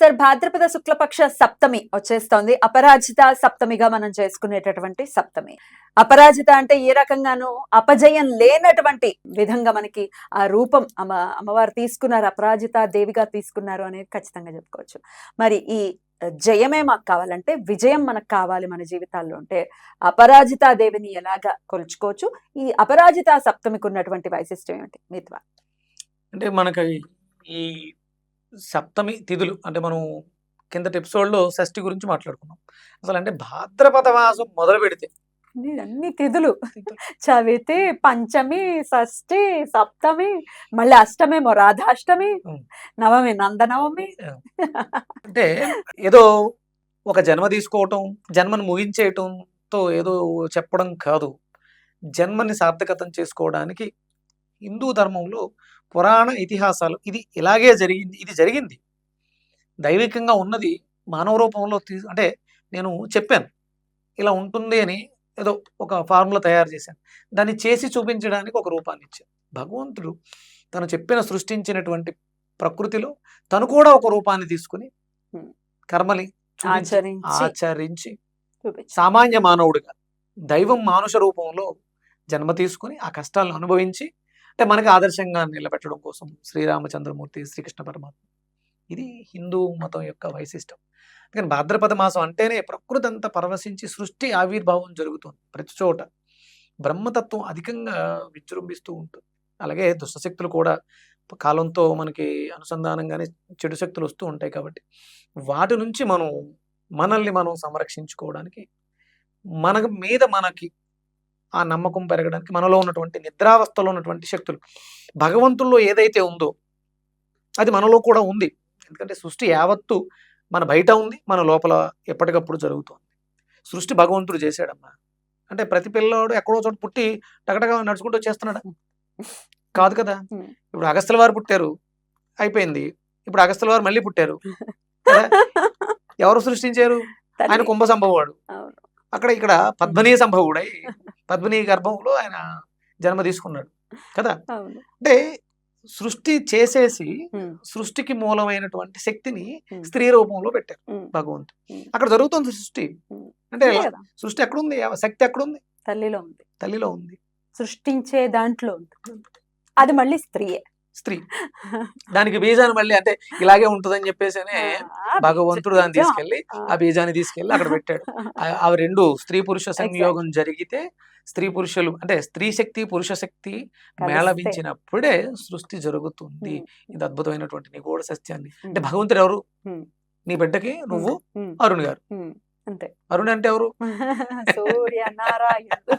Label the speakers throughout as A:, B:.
A: Sir భాద్రపద శుక్లపక్ష సప్తమి వచ్చేస్తోంది. అపరాజిత సప్తమిగా మనం చేసుకునేటటువంటి సప్తమి. అపరాజిత అంటే ఏ రకంగానూ అపజయం లేనటువంటి విధంగా మనకి ఆ రూపం అమ్మ అమ్మవారు తీసుకున్నారు అపరాజిత దేవిగా తీసుకున్నారు అనేది ఖచ్చితంగా చెప్పుకోవచ్చు. మరి ఈ జయమే మాకు కావాలంటే విజయం మనకు కావాలి మన జీవితాల్లో అంటే అపరాజిత దేవిని ఎలాగా కొలుచుకోవచ్చు? ఈ అపరాజిత సప్తమికి ఉన్నటువంటి వైశిష్టం ఏమిటి? మీ ద్వారా.
B: అంటే మనకి ఈ సప్తమి తిథులు అంటే మనం కిందటి ఎపిసోడ్లో షష్ఠి గురించి మాట్లాడుకున్నాం. అసలు అంటే భాద్రపద మాసం మొదలు పెడితే
A: అన్ని తిథులు. చవితి పంచమి షష్ఠి సప్తమి మళ్ళీ అష్టమేమో రాధాష్టమి. నవమి నందనవమి.
B: అంటే ఏదో ఒక జన్మ తీసుకోవటం జన్మను ముగించేయటంతో ఏదో చెప్పడం కాదు. జన్మని సార్థకతం చేసుకోవడానికి హిందూ ధర్మంలో పురాణ ఇతిహాసాలు. ఇది ఇలాగే జరిగింది ఇది జరిగింది. దైవికంగా ఉన్నది మానవ రూపంలో తీ అంటే నేను చెప్పాను. ఇలా ఉంటుంది అని ఏదో ఒక ఫార్ములా తయారు చేశాను. దాన్ని చేసి చూపించడానికి ఒక రూపాన్ని ఇచ్చాను. భగవంతుడు తను చెప్పిన సృష్టించినటువంటి ప్రకృతిలో తను కూడా ఒక రూపాన్ని తీసుకుని. కర్మని
A: ఆచరించి
B: సామాన్య మానవుడిగా దైవం మానుష రూపంలో జన్మ తీసుకుని ఆ కష్టాలను అనుభవించి అంటే మనకి ఆదర్శంగా నిలబెట్టడం కోసం శ్రీరామచంద్రమూర్తి శ్రీకృష్ణ పరమాత్మ. ఇది హిందూ మతం యొక్క వైశిష్టం. అందుకని భాద్రపద మాసం అంటేనే ప్రకృతి అంతా పరవశించి సృష్టి ఆవిర్భావం జరుగుతుంది ప్రతి చోట. బ్రహ్మతత్వం అధికంగా విజృంభిస్తూ ఉంటుంది. అలాగే దుష్టశక్తులు కూడా కాలంతో మనకి అనుసంధానంగానే చెడు శక్తులు వస్తూ ఉంటాయి కాబట్టి వాటి నుంచి మనం మనల్ని మనం సంరక్షించుకోవడానికి మన మీద మనకి ఆ నమ్మకం పెరగడానికి మనలో ఉన్నటువంటి నిద్రావస్థలో ఉన్నటువంటి శక్తులు. భగవంతుల్లో ఏదైతే ఉందో అది మనలో కూడా ఉంది. ఎందుకంటే సృష్టి యావత్తు మన బయట ఉంది మన లోపల ఎప్పటికప్పుడు జరుగుతుంది. సృష్టి భగవంతుడు చేశాడమ్మా. అంటే ప్రతి పిల్లోడు ఎక్కడో చోట పుట్టి టగటగా నడుచుకుంటూ చేస్తున్నాడా? కాదు కదా. ఇప్పుడు అగస్తల వారు పుట్టారు. అయిపోయింది. ఇప్పుడు అగస్తల వారు మళ్ళీ పుట్టారు? ఎవరు సృష్టించారు? ఆయన. కుంభ సంభవాడు. అక్కడ ఇక్కడ పద్మనీ సంభవుడై పద్మిని గర్భంలో ఆయన జన్మ తీసుకున్నాడు కదా. అంటే సృష్టి చేసేసి. సృష్టికి మూలమైనటువంటి శక్తిని. స్త్రీ రూపంలో పెట్టారు. భగవంతుడు. అక్కడ జరుగుతుంది సృష్టి. అంటే సృష్టి ఎక్కడుంది శక్తి ఎక్కడుంది
A: తల్లిలో ఉంది
B: తల్లిలో ఉంది
A: సృష్టించే దాంట్లో ఉంది అది మళ్ళీ స్త్రీయే
B: స్త్రీ దానికి బీజాన్ని మళ్ళీ అంటే ఇలాగే ఉంటుందని చెప్పేసి భగవంతుడు దాన్ని. తీసుకెళ్ళి
A: ఆ.
B: బీజాన్ని తీసుకెళ్ళి అక్కడ పెట్టాడు ఆ- రెండు స్త్రీ పురుష సంయోగం జరిగితే స్త్రీ పురుషులు అంటే స్త్రీ శక్తి పురుష శక్తి. మేళవించినప్పుడే సృష్టి జరుగుతుంది. ఇది అద్భుతమైనటువంటి నిగూఢ సత్యాన్ని
A: ఉం.
B: అంటే భగవంతుడు ఎవరు. నీ బిడ్డకి నువ్వు. అరుణ్ గారు.
A: అంతే.
B: అరుణ్ అంటే ఎవరు?
A: సూర్య నారాయణుడు.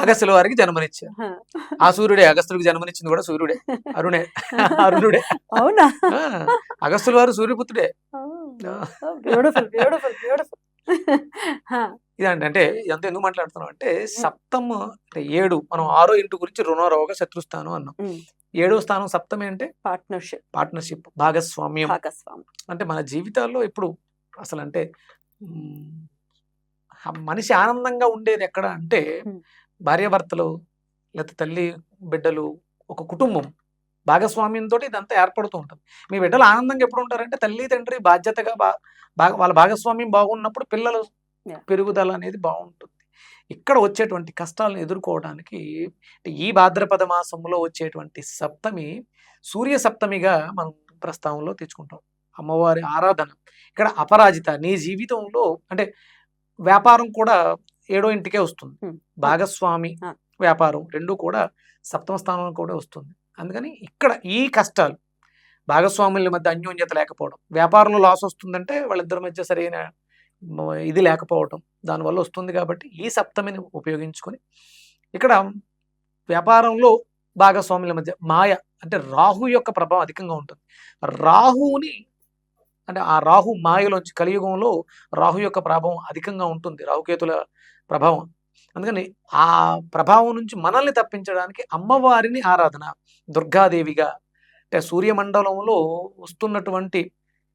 B: అగస్త్యుల వారికి జన్మనిచ్చారు. ఆ సూర్యుడే అగస్త్యుడికి జన్మనిచ్చింది కూడా సూర్యుడే. అరుణే. అరుణుడే.
A: అవునా?
B: అగస్త్యుల వారు సూర్యపుత్రుడే.
A: బ్యూటిఫుల్ బ్యూటిఫుల్ బ్యూటిఫుల్
B: ఇదండి అంటే ఎంత ఎందుకు మాట్లాడుతున్నాం అంటే సప్తమ అంటే ఏడు మనం ఆరో ఇంటి గురించి రుణ రోగ శత్రుస్థానం అన్నాం. ఏడో స్థానం సప్తమి అంటే?
A: పార్ట్నర్షిప్.
B: పార్ట్నర్షిప్ భాగస్వామ్యం.
A: భాగస్వామి
B: అంటే మన జీవితాల్లో ఇప్పుడు అసలు అంటే మనిషి ఆనందంగా ఉండేది ఎక్కడ అంటే. భార్యాభర్తలు లేకపోతే తల్లి బిడ్డలు ఒక కుటుంబం భాగస్వామ్యంతో ఇదంతా ఏర్పడుతూ ఉంటుంది మీ బిడ్డలు ఆనందంగా ఎప్పుడు ఉంటారంటే తల్లి తండ్రి బాధ్యతగా బా వాళ్ళ భాగస్వామ్యం బాగున్నప్పుడు పిల్లలు. పెరుగుదల అనేది బాగుంటుంది ఇక్కడ వచ్చేటువంటి కష్టాలను ఎదుర్కోవడానికి ఈ భాద్రపద మాసంలో వచ్చేటువంటి సప్తమి సూర్య సప్తమిగా మనం ప్రస్తావనలో తెచ్చుకుంటాం అమ్మవారి ఆరాధన ఇక్కడ అపరాజిత నీ జీవితంలో అంటే వ్యాపారం కూడా ఏడో ఇంటికే వస్తుంది. భాగస్వామి. వ్యాపారం రెండు కూడా సప్తమ స్థానం కూడా వస్తుంది అందుకని ఇక్కడ ఈ కష్టాలు భాగస్వాముల మధ్య అన్యోన్యత లేకపోవడం వ్యాపారంలో లాస్ వస్తుందంటే వాళ్ళిద్దరి మధ్య సరైన ఇది లేకపోవడం దానివల్ల వస్తుంది కాబట్టి ఈ సప్తమిని ఉపయోగించుకొని ఇక్కడ వ్యాపారంలో భాగస్వాముల మధ్య మాయ అంటే రాహు యొక్క ప్రభావం అధికంగా ఉంటుంది రాహువుని అంటే ఆ రాహు మాయలోంచి కలియుగంలో రాహు యొక్క ప్రభావం అధికంగా ఉంటుంది రాహుకేతుల ప్రభావం అందుకని ఆ ప్రభావం నుంచి మనల్ని తప్పించడానికి అమ్మవారిని ఆరాధన దుర్గాదేవిగా అంటే సూర్యమండలంలో వస్తున్నటువంటి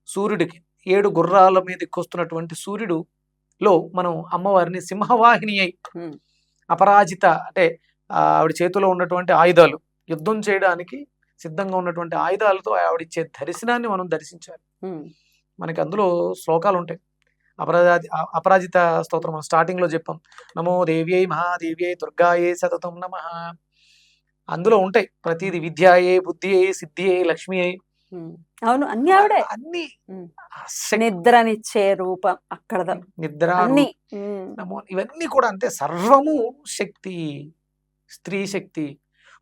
B: సూర్యుడికి ఏడు గుర్రాల మీదకి వస్తున్నటువంటి సూర్యుడు లో మనం అమ్మవారిని సింహవాహిని అయి. అపరాజిత అంటే ఆవిడ చేతిలో ఉన్నటువంటి ఆయుధాలు యుద్ధం చేయడానికి సిద్ధంగా ఉన్నటువంటి ఆయుధాలతో ఆవిడిచ్చే దర్శనాన్ని మనం దర్శించాలి. మనకి అందులో శ్లోకాలు ఉంటాయి అపరాజి అపరాజిత స్తోత్రం మనం స్టార్టింగ్లో చెప్పాం. నమో దేవ్యై మహాదేవ్యై దుర్గాయే సతతం నమ. అందులో ఉంటాయి. ప్రతిది విద్యాయే బుద్ధియే సిద్ధియే లక్ష్మి అయి
A: ఉమ్. అవును అన్ని ఆవిడే.
B: అన్ని
A: నిద్రనిచ్చే రూపం అక్కడ
B: నిద్ర. నమో ఇవన్నీ కూడా అంతే. సర్వము శక్తి స్త్రీ శక్తి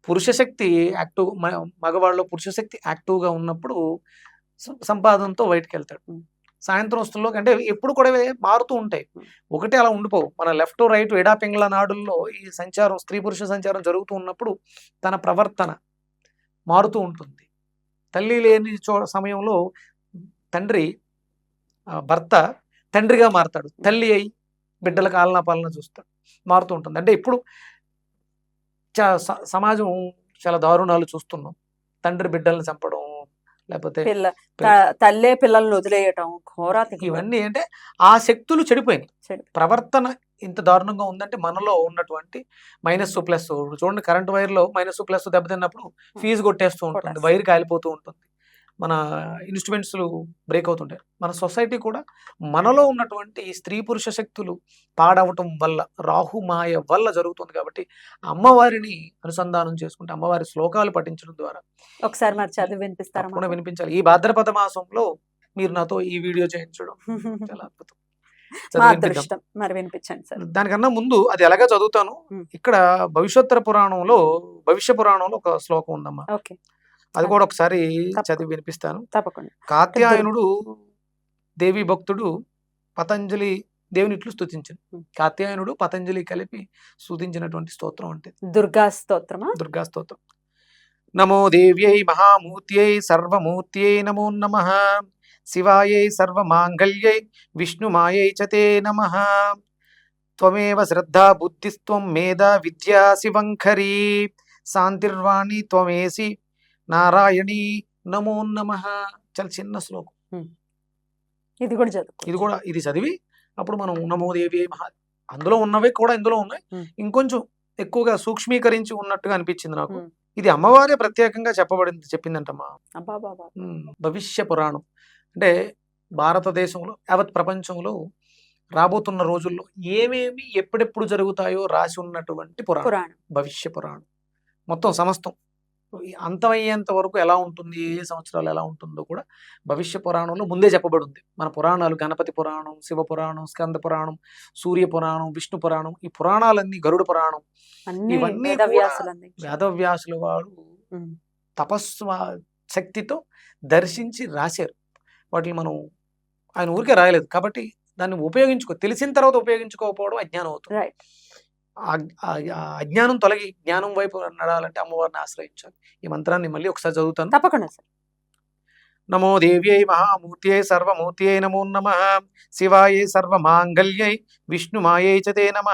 B: పురుష శక్తి యాక్టివ్ మగవాళ్ళలో పురుష శక్తి యాక్టివ్గా ఉన్నప్పుడు సంపాదనతో బయటకు వెళ్తాడు. సాయంత్రం వస్తుల్లో అంటే ఎప్పుడు కూడా మారుతూ ఉంటాయి. ఒకటే అలా ఉండిపోవు. మన లెఫ్ట్ రైట్ ఎడాపింగ్ల నాడుల్లో ఈ సంచారం స్త్రీ పురుష సంచారం జరుగుతూ ఉన్నప్పుడు తన ప్రవర్తన మారుతూ ఉంటుంది. తల్లి లేని చో సమయంలో తండ్రి భర్త తండ్రిగా మారతాడు. తల్లి అయి బిడ్డలకు ఆలనా పాలన చూస్తాడు. మారుతూ ఉంటుంది. అంటే ఇప్పుడు చా- సమాజం చాలా దారుణాలు చూస్తున్నాం. తండ్రి బిడ్డల్ని చంపడం లేకపోతే
A: తల్లే పిల్లల్ని వదిలేయటం ఘోరాతి
B: ఇవన్నీ అంటే ఆ శక్తులు చెడిపోయినాయి
A: చెడి-
B: ప్రవర్తన ఇంత దారుణంగా ఉందంటే మనలో ఉన్నటువంటి మైనస్ ప్లస్ చూడండి కరెంట్ వైర్లో మైనస్ ప్లస్ దెబ్బతిన్నప్పుడు ఫీజు కొట్టేస్తూ ఉంటుంది. వైర్ కాలిపోతూ ఉంటుంది మన ఇన్స్ట్రుమెంట్స్ బ్రేక్ అవుతుంటాయి. మన సొసైటీ కూడా మనలో ఉన్నటువంటి ఈ స్త్రీ పురుష శక్తులు పాడవటం వల్ల రాహుమాయ వల్ల జరుగుతుంది కాబట్టి అమ్మవారిని అనుసంధానం చేసుకుంటే అమ్మవారి శ్లోకాలు పఠించడం ద్వారా
A: ఒకసారి మరి చదివి వినిపిస్తారా?
B: వినిపించాలి. ఈ భాద్రపద మాసంలో మీరు నాతో ఈ వీడియో చేయించడం చాలా అద్భుతం.
A: మరి వినిపించండి సార్.
B: దానికన్నా ముందు అది ఎలాగా చదువుతాను. ఇక్కడ భవిష్యోత్తర పురాణంలో భవిష్య పురాణంలో ఒక శ్లోకం ఉందమ్మా.
A: ఓకే.
B: అది కూడా ఒకసారి. చదివి వినిపిస్తాను.
A: తప్పకుండా.
B: కాత్యాయనుడు దేవి భక్తుడు పతంజలి దేవుని ఇట్లు
A: ఉమ్.
B: కాత్యాయనుడు పతంజలి కలిపి స్తుతించినటువంటి స్తోత్రం అంటే.
A: దుర్గా స్తోత్రమా?
B: దుర్గా స్తోత్రం. నమో దేవ్యై మహామూర్త్యై సర్వమూర్త్యై నమో నమ. శివాయై సర్వమాంగళ్యై విష్ణుమాయై చ తే నమ. త్వమేవ శ్రద్ధా బుద్ధిస్త్వం మేధా విద్యా శివంకరీ. శాంతిర్వాణి త్వమేసి నారాయణీ నమో నమ చాలా చిన్న శ్లోకం.
A: ఇది కూడా చదువు.
B: ఇది కూడా ఇది చదివి అప్పుడు మనం నమో దేవి మహా అందులో ఉన్నవి కూడా ఇందులో ఉన్నాయి. ఇంకొంచెం ఎక్కువగా సూక్ష్మీకరించి ఉన్నట్టుగా అనిపించింది నాకు. ఇది అమ్మవారే ప్రత్యేకంగా చెప్పబడింది చెప్పిందంటమ్మా. భవిష్య పురాణం. అంటే భారతదేశంలో యావత్ ప్రపంచంలో రాబోతున్న రోజుల్లో ఏమేమి ఎప్పుడెప్పుడు జరుగుతాయో రాసి ఉన్నటువంటి పురాణం. భవిష్య పురాణం. మొత్తం సమస్తం. అంతమయ్యేంత వరకు ఎలా ఉంటుంది? ఏ సంవత్సరాలు ఎలా ఉంటుందో కూడా భవిష్య పురాణంలో ముందే చెప్పబడి ఉంది మన పురాణాలు గణపతి పురాణం శివ పురాణం స్కంద పురాణం సూర్య పురాణం విష్ణు పురాణం ఈ పురాణాలన్నీ గరుడ పురాణం.
A: అన్ని
B: ఇవన్నీ వేదవ్యాసుల వాడు
A: ఉమ్.
B: తపస్సు శక్తితో దర్శించి రాశారు. వాటిని మనం ఆయన ఊరికే రాయలేదు. కాబట్టి దాన్ని ఉపయోగించుకో తెలిసిన తర్వాత ఉపయోగించుకోకపోవడం అజ్ఞానం అవుతుంది. అజ్ఞానం తొలగి జ్ఞానం వైపు నడాలంటే అమ్మవారిని ఆశ్రయించాలి. ఈ మంత్రాన్ని మళ్ళీ ఒకసారి చదువుతాను.
A: తప్పకుండా సార్.
B: నమో దేవ్యై మహామూర్త్యై సర్వమూర్త్యై నమో నమ. శివాయై సర్వమాంగళ్యై విష్ణుమాయై చ తే నమ.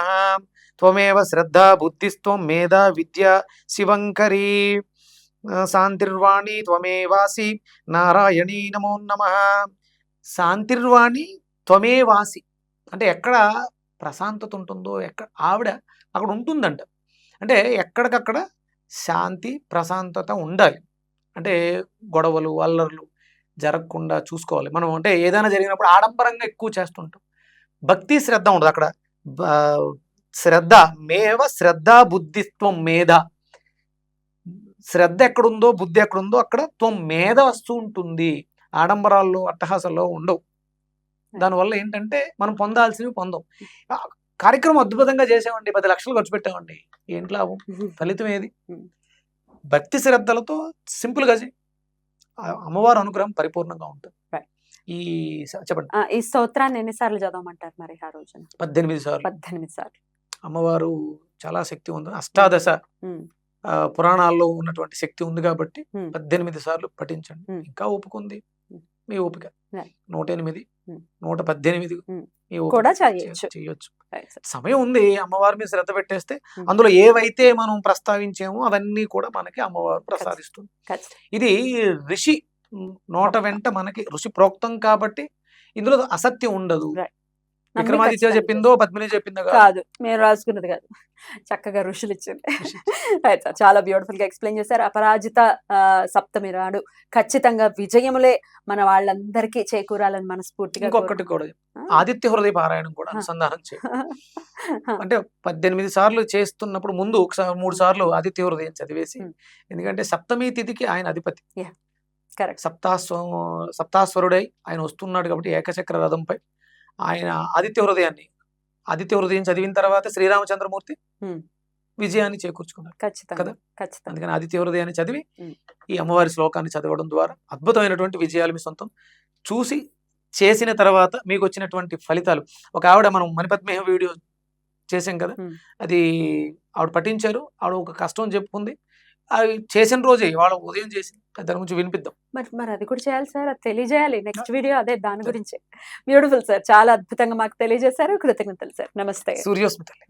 B: త్వమేవ శ్రద్ధా బుద్ధిస్త్వం మేధా విద్య శివంకరీ. శాంతిర్వాణి త్వమేవాసి నారాయణీ నమో నమ. శాంతిర్వాణి త్వమేవాసి అంటే ఎక్కడ ప్రశాంతత ఉంటుందో ఎక్కడ ఆవిడ అక్కడ ఉంటుందంట అంటే ఎక్కడికక్కడ శాంతి ప్రశాంతత ఉండాలి. అంటే గొడవలు అల్లర్లు జరగకుండా చూసుకోవాలి. మనం అంటే ఏదైనా జరిగినప్పుడు ఆడంబరంగా ఎక్కువ చేస్తుంటాం. భక్తి శ్రద్ధ ఉండదు అక్కడ. శ్రద్ధ మేవ శ్రద్ధ బుద్ధిత్వం మేధ. శ్రద్ధ ఎక్కడుందో బుద్ధి ఎక్కడుందో అక్కడ త్వం మేధ వస్తూ ఉంటుంది. ఆడంబరాల్లో అట్టహాసాల్లో ఉండవు. దానివల్ల ఏంటంటే మనం పొందాల్సినవి పొందాం. కార్యక్రమం అద్భుతంగా చేసామండి పది లక్షలు ఖర్చు పెట్టామండి ఏంటి లాభం? ఫలితం ఏది. భక్తి శ్రద్ధలతో సింపుల్గా చేయి. ఆ అమ్మవారి అనుగ్రహం పరిపూర్ణంగా ఉంటుంది. ఈ చెప్పండి.
A: ఈ స్తోత్రాన్ని ఎన్నిసార్లు చదవమంటారు మరి ఆ రోజున?
B: పద్దెనిమిది సార్లు.
A: పద్దెనిమిది సార్లు.
B: అమ్మవారు చాలా శక్తి ఉంది అష్టాదశ పురాణాల్లో ఉన్నటువంటి శక్తి ఉంది కాబట్టి. పద్దెనిమిది సార్లు పఠించండి. ఇంకా ఒప్పుకుంది. మీ ఓపిక. నూట ఎనిమిది. నూట పద్దెనిమిది. మీ
A: కూడా చేయొచ్చు.
B: సమయం ఉంది అమ్మవారి మీద శ్రద్ధ పెట్టేస్తే. అందులో ఏవైతే మనం ప్రస్తావించామో అవన్నీ కూడా మనకి అమ్మవారు ప్రసాదిస్తుంది. ఇది ఋషి నోట వెంట మనకి ఋషి ప్రోక్తం కాబట్టి ఇందులో అసత్యం ఉండదు విక్రమాదిత్య చెప్పిందో పద్మిని చెప్పిందో కాదు.
A: మేము రాసుకున్నది కాదు. చక్కగా ఋషులు ఇచ్చింది. సార్ చాలా బ్యూటిఫుల్గా ఎక్స్ప్లెయిన్ చేశారు. అపరాజిత సప్తమి నాడు ఖచ్చితంగా విజయములే మన వాళ్ళందరికీ చేకూరాలని మనస్ఫూర్తిగా
B: ఇంకొకటి కూడా ఆదిత్య హృదయ పారాయణం కూడా. అనుసంధానం చేయాలి అంటే పద్దెనిమిది సార్లు చేస్తున్నప్పుడు ముందు ఒకసారి మూడు సార్లు ఆదిత్య హృదయం చదివేసి
A: Hmm.
B: ఎందుకంటే సప్తమి తిథికి ఆయన అధిపతి.
A: కరెక్ట్
B: సప్తాస్వ సప్తాస్వరుడై ఆయన వస్తున్నాడు కాబట్టి ఏకచక్ర రథంపై. ఆయన ఆదిత్య హృదయాన్ని ఆదిత్య హృదయం చదివిన తర్వాత శ్రీరామచంద్రమూర్తి. విజయాన్ని చేకూర్చుకున్నారు కదా? అందుకని ఆదిత్య హృదయాన్ని చదివి. ఈ అమ్మవారి శ్లోకాన్ని చదవడం ద్వారా అద్భుతమైనటువంటి విజయాలు మీ సొంతం చూసి చేసిన తర్వాత మీకు వచ్చినటువంటి ఫలితాలు ఒక ఆవిడ మనం మణిపద్మేహ వీడియో చేసాం కదా. అది ఆవిడ పఠించారు ఆవిడ ఒక కష్టం చెప్పుకుంది అవి చేసిన రోజే వాళ్ళ ఉదయం చేసి దాని గురించి వినిపిద్దాం.
A: మరి మరి అది కూడా చేయాలి సార్ అది తెలియజేయాలి. నెక్స్ట్ వీడియో అదే దాని గురించే. బ్యూటిఫుల్ సార్ చాలా అద్భుతంగా మాకు తెలియజేశారు. కృతజ్ఞతలు సార్. నమస్తే.
B: సూర్యోస్మితల్లి